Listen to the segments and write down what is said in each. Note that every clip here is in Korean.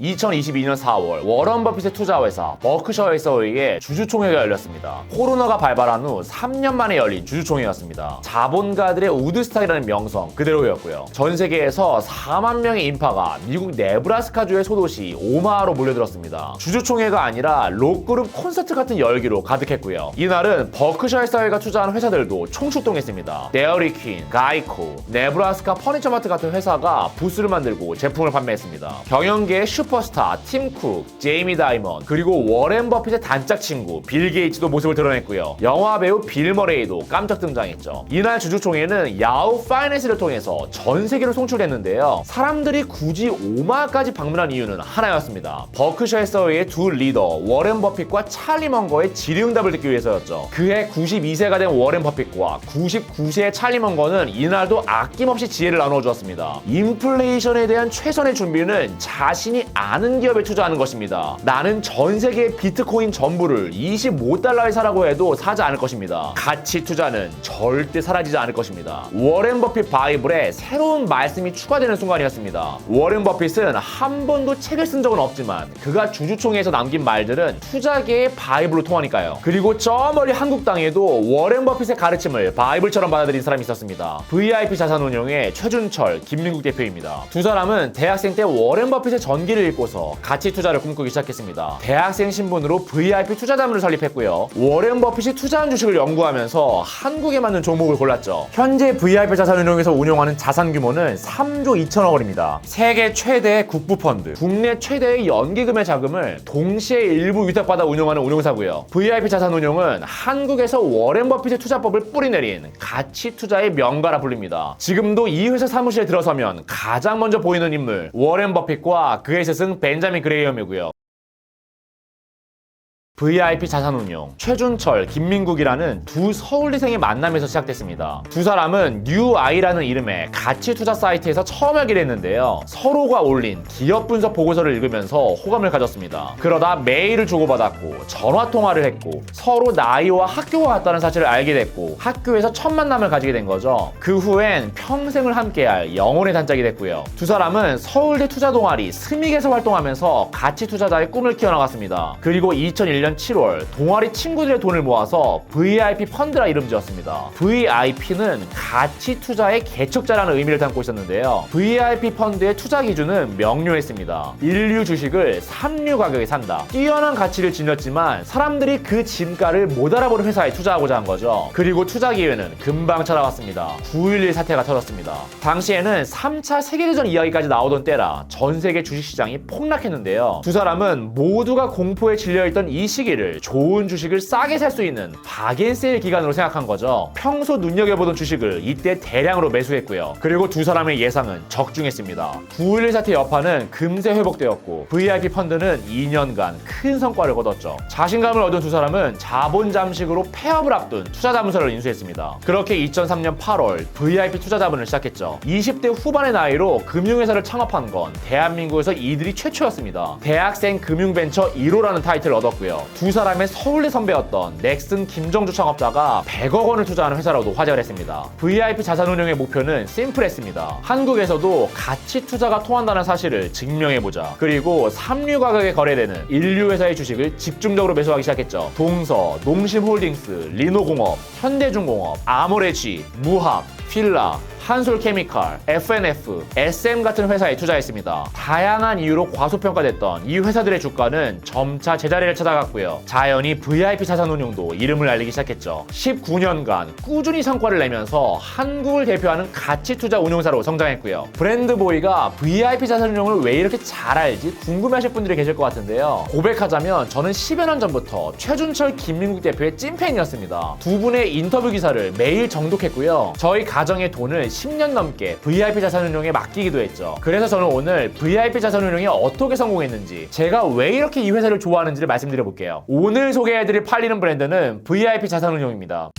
2022년 4월 워런 버핏의 투자 회사 버크셔에서 의해 주주총회가 열렸습니다. 코로나가 발발한 후 3년 만에 열린 주주총회였습니다. 자본가들의 우드스탁이라는 명성 그대로였고요. 전 세계에서 4만 명의 인파가 미국 네브라스카주의 소도시 오마하로 몰려들었습니다. 주주총회가 아니라 록그룹 콘서트 같은 열기로 가득했고요. 이날은 버크셔 사회가 투자한 회사들도 총출동했습니다. 데어리 퀸, 가이코, 네브라스카 퍼니처마트 같은 회사가 부스를 만들고 제품을 판매했습니다. 경영계의 슈 퍼스타 팀 쿡, 제이미 다이먼, 그리고 워렌 버핏의 단짝 친구 빌 게이츠도 모습을 드러냈고요. 영화 배우 빌 머레이도 깜짝 등장했죠. 이날 주주총회는 야후 파이낸스를 통해서 전 세계로 송출됐는데요. 사람들이 굳이 오마까지 방문한 이유는 하나였습니다. 버크셔에서의 두 리더 워렌 버핏과 찰리 먼거의 질의응답을 듣기 위해서였죠. 그해 92세가 된 워렌 버핏과 99세의 찰리 먼거는 이날도 아낌없이 지혜를 나누어 주었습니다. 인플레이션에 대한 최선의 준비는 자신이 아는 기업에 투자하는 것입니다. 나는 전 세계의 비트코인 전부를 25달러에 사라고 해도 사지 않을 것입니다. 가치 투자는 절대 사라지지 않을 것입니다. 워렌 버핏 바이블에 새로운 말씀이 추가되는 순간이었습니다. 워렌 버핏은 한 번도 책을 쓴 적은 없지만 그가 주주총회에서 남긴 말들은 투자계의 바이블로 통하니까요. 그리고 저 멀리 한국 땅에도 워렌 버핏의 가르침을 바이블처럼 받아들인 사람이 있었습니다. VIP 자산운용의 최준철, 김민국 대표입니다. 두 사람은 대학생 때 워렌 버핏의 전기를 읽고서 가치 투자를 꿈꾸기 시작했습니다. 대학생 신분으로 VIP 투자자문을 설립했고요. 워렌 버핏이 투자한 주식을 연구하면서 한국에 맞는 종목을 골랐죠. 현재 VIP 자산운용에서 운용하는 자산 규모는 3조 2천억 원입니다. 세계 최대의 국부 펀드, 국내 최대의 연기금의 자금을 동시에 일부 위탁받아 운용하는 운용사고요. VIP 자산 운용은 한국에서 워렌 버핏의 투자법을 뿌리내린 가치 투자의 명가라 불립니다. 지금도 이 회사 사무실에 들어서면 가장 먼저 보이는 인물 워렌 버핏과 그의 스승 벤자민 그레이엄이고요. VIP 자산 운용 최준철, 김민국이라는 두 서울대생의 만남에서 시작됐습니다. 두 사람은 뉴아이라는 이름의 가치 투자 사이트에서 처음 알게 됐는데요. 서로가 올린 기업 분석 보고서를 읽으면서 호감을 가졌습니다. 그러다 메일을 주고받았고 전화 통화를 했고 서로 나이와 학교가 같다는 사실을 알게 됐고 학교에서 첫 만남을 가지게 된 거죠. 그 후엔 평생을 함께할 영혼의 단짝이 됐고요. 두 사람은 서울대 투자 동아리 스믹에서 활동하면서 가치 투자자의 꿈을 키워나갔습니다. 그리고 2001년 7월 동아리 친구들의 돈을 모아서 VIP 펀드라 이름 지었습니다. VIP는 가치 투자의 개척자라는 의미를 담고 있었는데요. VIP 펀드의 투자 기준은 명료했습니다. 인류 주식을 3류 가격에 산다. 뛰어난 가치를 지녔지만 사람들이 그 진가를 못 알아보는 회사에 투자하고자 한 거죠. 그리고 투자 기회는 금방 찾아왔습니다. 9.11 사태가 터졌습니다. 당시에는 3차 세계대전 이야기까지 나오던 때라 전 세계 주식시장이 폭락했는데요. 두 사람은 모두가 공포에 질려있던 이 시기를 좋은 주식을 싸게 살 수 있는 바겐 세일 기간으로 생각한 거죠. 평소 눈여겨보던 주식을 이때 대량으로 매수했고요. 그리고 두 사람의 예상은 적중했습니다. 9.11 사태 여파는 금세 회복되었고 VIP 펀드는 2년간 큰 성과를 거뒀죠. 자신감을 얻은 두 사람은 자본 잠식으로 폐업을 앞둔 투자 자문서를 인수했습니다. 그렇게 2003년 8월 VIP 투자 자문을 시작했죠. 20대 후반의 나이로 금융회사를 창업한 건 대한민국에서 이들이 최초였습니다. 대학생 금융벤처 1호라는 타이틀을 얻었고요. 두 사람의 서울대 선배였던 넥슨 김정주 창업자가 100억 원을 투자하는 회사로도 화제가 됐습니다. VIP 자산 운용의 목표는 심플했습니다. 한국에서도 가치 투자가 통한다는 사실을 증명해보자. 그리고 3류 가격에 거래되는 인류 회사의 주식을 집중적으로 매수하기 시작했죠. 동서, 농심홀딩스, 리노공업, 현대중공업, 아모레지, 무합, 필라, 한솔케미칼, FNF, SM 같은 회사에 투자했습니다. 다양한 이유로 과소평가됐던 이 회사들의 주가는 점차 제자리를 찾아갔고요. 자연히 VIP 자산운용도 이름을 알리기 시작했죠. 19년간 꾸준히 성과를 내면서 한국을 대표하는 가치 투자 운용사로 성장했고요. 브랜드보이가 VIP 자산운용을 왜 이렇게 잘 알지 궁금해하실 분들이 계실 것 같은데요. 고백하자면 저는 10여 년 전부터 최준철, 김민국 대표의 찐팬이었습니다. 두 분의 인터뷰 기사를 매일 정독했고요. 저희 가정의 돈을 10년 넘게 VIP 자산운용에 맡기기도 했죠. 그래서 저는 오늘 VIP 자산운용이 어떻게 성공했는지, 제가 왜 이렇게 이 회사를 좋아하는지를 말씀드려 볼게요. 오늘 소개해드릴 팔리는 브랜드는 VIP 자산운용입니다.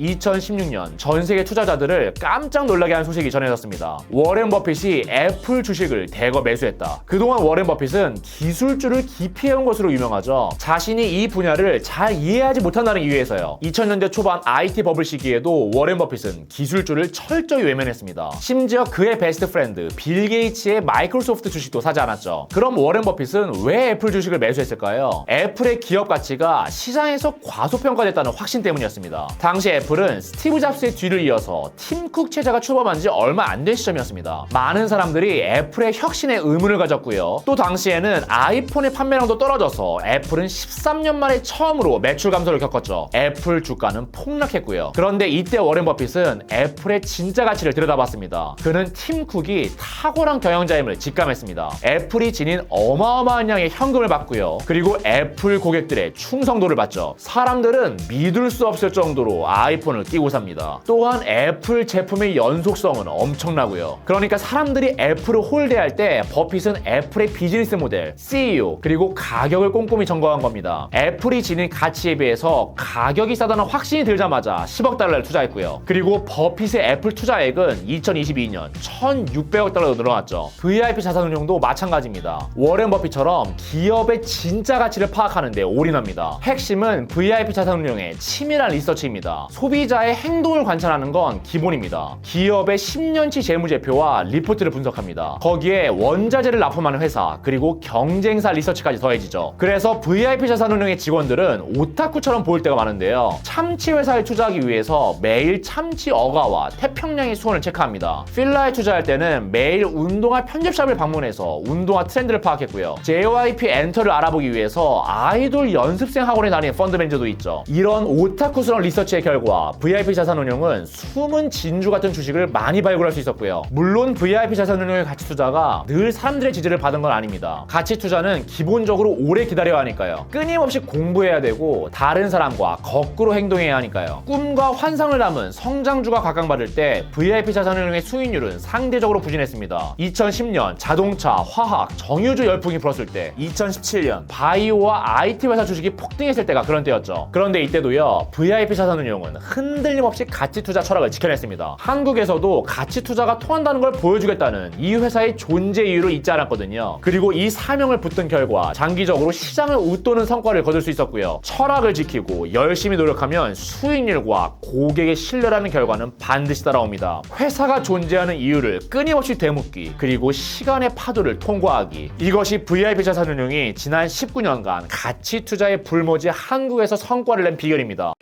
2016년 전 세계 투자자들을 깜짝 놀라게 한 소식이 전해졌습니다. 워렌 버핏이 애플 주식을 대거 매수했다. 그동안 워렌 버핏은 기술주를 기피 해온 것으로 유명하죠. 자신이 이 분야를 잘 이해하지 못한다는 이유에서요. 2000년대 초반 IT 버블 시기에도 워렌 버핏은 기술주를 철저히 외면했습니다. 심지어 그의 베스트 프렌드 빌 게이츠의 마이크로소프트 주식도 사지 않았죠. 그럼 워렌 버핏은 왜 애플 주식을 매수했을까요? 애플의 기업 가치가 시장에서 과소평가됐다는 확신 때문이었습니다. 당시 은 스티브 잡스의 뒤를 이어서 팀쿡 체제가 출범한 지 얼마 안 된 시점이었습니다. 많은 사람들이 애플의 혁신에 의문을 가졌고요. 또 당시에는 아이폰의 판매량도 떨어져서 애플은 13년 만에 처음으로 매출 감소를 겪었죠. 애플 주가는 폭락했고요. 그런데 이때 워렌 버핏은 애플의 진짜 가치를 들여다봤습니다. 그는 팀쿡이 탁월한 경영자임을 직감했습니다. 애플이 지닌 어마어마한 양의 현금을 받고요. 그리고 애플 고객들의 충성도를 받죠. 사람들은 믿을 수 없을 정도로 아이 폰을 끼고 삽니다. 또한 애플 제품의 연속성은 엄청나고요. 그러니까 사람들이 애플을 홀대할 때 버핏은 애플의 비즈니스 모델, CEO, 그리고 가격을 꼼꼼히 점검한 겁니다. 애플이 지닌 가치에 비해서 가격이 싸다는 확신이 들자마자 10억 달러를 투자했고요. 그리고 버핏의 애플 투자액은 2022년 1,600억 달러로 늘어났죠. VIP 자산 운용도 마찬가지입니다. 워렌 버핏처럼 기업의 진짜 가치를 파악하는데 올인합니다. 핵심은 VIP 자산 운용의 치밀한 리서치입니다. 소 비자의 행동을 관찰하는 건 기본입니다. 기업의 10년치 재무제표와 리포트를 분석합니다. 거기에 원자재를 납품하는 회사 그리고 경쟁사 리서치까지 더해지죠. 그래서 VIP 자산운용의 직원들은 오타쿠처럼 보일 때가 많은데요. 참치 회사에 투자하기 위해서 매일 참치 어가와 태평양의 수온을 체크합니다. 필라에 투자할 때는 매일 운동화 편집샵을 방문해서 운동화 트렌드를 파악했고요. JYP 엔터를 알아보기 위해서 아이돌 연습생 학원에 다니는 펀드 매니저도 있죠. 이런 오타쿠스러운 리서치의 결과 VIP 자산 운용은 숨은 진주 같은 주식을 많이 발굴할 수 있었고요. 물론 VIP 자산 운용의 가치 투자가 늘 사람들의 지지를 받은 건 아닙니다. 가치 투자는 기본적으로 오래 기다려야 하니까요. 끊임없이 공부해야 되고 다른 사람과 거꾸로 행동해야 하니까요. 꿈과 환상을 담은 성장주가 각광받을 때 VIP 자산 운용의 수익률은 상대적으로 부진했습니다. 2010년 자동차, 화학, 정유주 열풍이 불었을 때 2017년 바이오와 IT 회사 주식이 폭등했을 때가 그런 때였죠. 그런데 이때도요. VIP 자산 운용은 흔들림 없이 가치 투자 철학을 지켜냈습니다. 한국에서도 가치 투자가 통한다는 걸 보여주겠다는 이 회사의 존재 이유를 잊지 않았거든요. 그리고 이 사명을 붙든 결과 장기적으로 시장을 웃도는 성과를 거둘 수 있었고요. 철학을 지키고 열심히 노력하면 수익률과 고객의 신뢰라는 결과는 반드시 따라옵니다. 회사가 존재하는 이유를 끊임없이 되묻기 그리고 시간의 파도를 통과하기 이것이 VIP 자산운용이 지난 19년간 가치 투자의 불모지 한국에서 성과를 낸 비결입니다.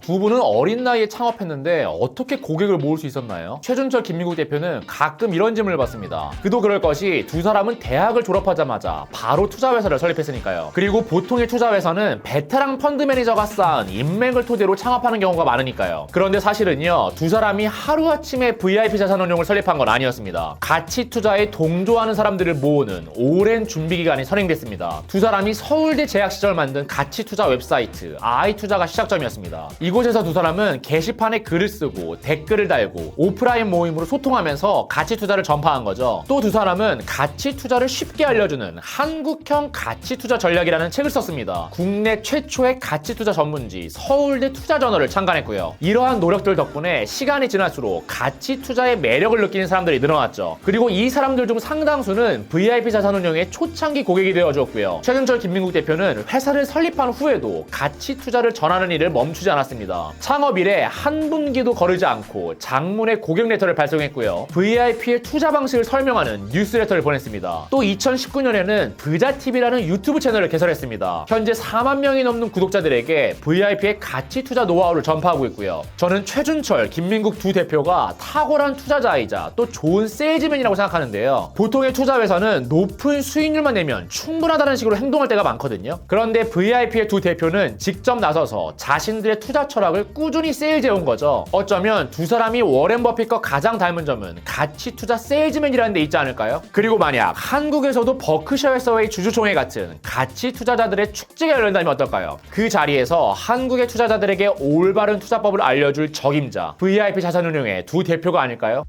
두 분은 어린 나이에 창업했는데 어떻게 고객을 모을 수 있었나요? 최준철 김민국 대표는 가끔 이런 질문을 받습니다. 그도 그럴 것이 두 사람은 대학을 졸업하자마자 바로 투자회사를 설립했으니까요. 그리고 보통의 투자회사는 베테랑 펀드 매니저가 쌓은 인맥을 토대로 창업하는 경우가 많으니까요. 그런데 사실은요, 두 사람이 하루아침에 VIP 자산 운용을 설립한 건 아니었습니다. 가치 투자에 동조하는 사람들을 모으는 오랜 준비 기간이 선행됐습니다. 두 사람이 서울대 재학 시절 만든 가치 투자 웹사이트 아이 투자가 시작점이었습니다. 이곳에서 두 사람은 게시판에 글을 쓰고 댓글을 달고 오프라인 모임으로 소통하면서 가치 투자를 전파한 거죠. 또 두 사람은 가치 투자를 쉽게 알려주는 한국형 가치 투자 전략이라는 책을 썼습니다. 국내 최초의 가치 투자 전문지 서울대 투자저널을 창간했고요. 이러한 노력들 덕분에 시간이 지날수록 가치 투자의 매력을 느끼는 사람들이 늘어났죠. 그리고 이 사람들 중 상당수는 VIP 자산 운용의 초창기 고객이 되어 주었고요. 최근철 김민국 대표는 회사를 설립한 후에도 가치 투자를 전하는 일을 멈추지 않았습니다. 창업 이래 한 분기도 거르지 않고 장문의 고객 레터를 발송했고요. VIP의 투자 방식을 설명하는 뉴스레터를 보냈습니다. 또 2019년에는 브자TV라는 유튜브 채널을 개설했습니다. 현재 4만 명이 넘는 구독자들에게 VIP의 가치 투자 노하우를 전파하고 있고요. 저는 최준철, 김민국 두 대표가 탁월한 투자자이자 또 좋은 세일즈맨이라고 생각하는데요. 보통의 투자회사는 높은 수익률만 내면 충분하다는 식으로 행동할 때가 많거든요. 그런데 VIP의 두 대표는 직접 나서서 자신들의 투자 철학을 꾸준히 세일즈해온 거죠. 어쩌면 두 사람이 워렌 버핏과 가장 닮은 점은 가치 투자 세일즈맨이라는 데 있지 않을까요? 그리고 만약 한국에서도 버크셔 해서웨이 주주총회 같은 가치 투자자들의 축제가 열린다면 어떨까요? 그 자리에서 한국의 투자자들에게 올바른 투자법을 알려줄 적임자 VIP 자산운용의 두 대표가 아닐까요?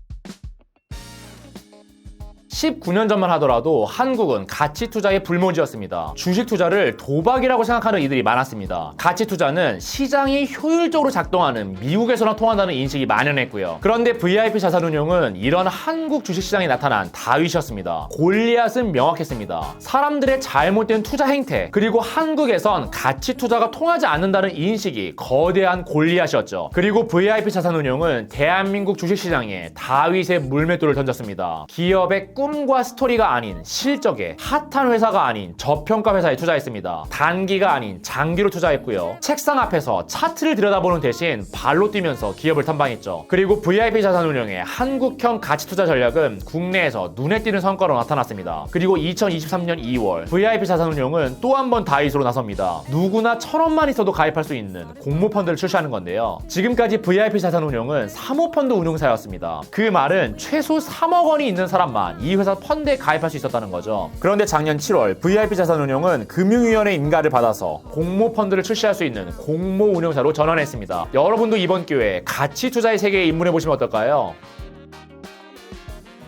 19년 전만 하더라도 한국은 가치 투자의 불모지였습니다. 주식 투자를 도박이라고 생각하는 이들이 많았습니다. 가치 투자는 시장이 효율적으로 작동하는 미국에서나 통한다는 인식이 만연했고요. 그런데 VIP 자산 운용은 이런 한국 주식 시장에 나타난 다윗이었습니다. 골리앗은 명확했습니다. 사람들의 잘못된 투자 행태 그리고 한국에선 가치 투자가 통하지 않는다는 인식이 거대한 골리앗이었죠. 그리고 VIP 자산 운용은 대한민국 주식 시장에 다윗의 물맷돌을 던졌습니다. 기업의 꿈과 스토리가 아닌 실적에 핫한 회사가 아닌 저평가 회사에 투자했습니다. 단기가 아닌 장기로 투자했고요. 책상 앞에서 차트를 들여다보는 대신 발로 뛰면서 기업을 탐방했죠. 그리고 VIP 자산 운용의 한국형 가치 투자 전략은 국내에서 눈에 띄는 성과로 나타났습니다. 그리고 2023년 2월 VIP 자산 운용은 또 한 번 다이소로 나섭니다. 누구나 천 원만 있어도 가입할 수 있는 공모 펀드를 출시하는 건데요. 지금까지 VIP 자산 운용은 사모 펀드 운용사였습니다. 그 말은 최소 3억 원이 있는 사람만 이 회사 펀드에 가입할 수 있었다는 거죠. 그런데 작년 7월 VIP 자산운용은 금융위원회 인가를 받아서 공모 펀드를 출시할 수 있는 공모 운용사로 전환했습니다. 여러분도 이번 기회에 가치 투자의 세계에 입문해 보시면 어떨까요?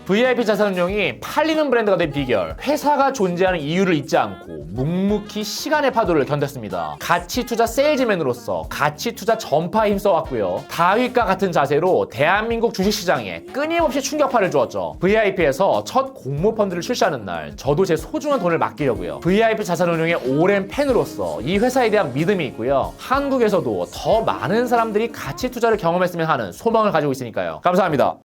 VIP 자산운용이 팔리는 브랜드가 된 비결. 회사가 존재하는 이유를 잊지 않고 묵묵히 시간의 파도를 견뎠습니다. 가치 투자 세일즈맨으로서 가치 투자 전파에 힘써왔고요. 다윗과 같은 자세로 대한민국 주식시장에 끊임없이 충격파를 주었죠. VIP에서 첫 공모 펀드를 출시하는 날 저도 제 소중한 돈을 맡기려고요. VIP 자산운용의 오랜 팬으로서 이 회사에 대한 믿음이 있고요. 한국에서도 더 많은 사람들이 가치 투자를 경험했으면 하는 소망을 가지고 있으니까요. 감사합니다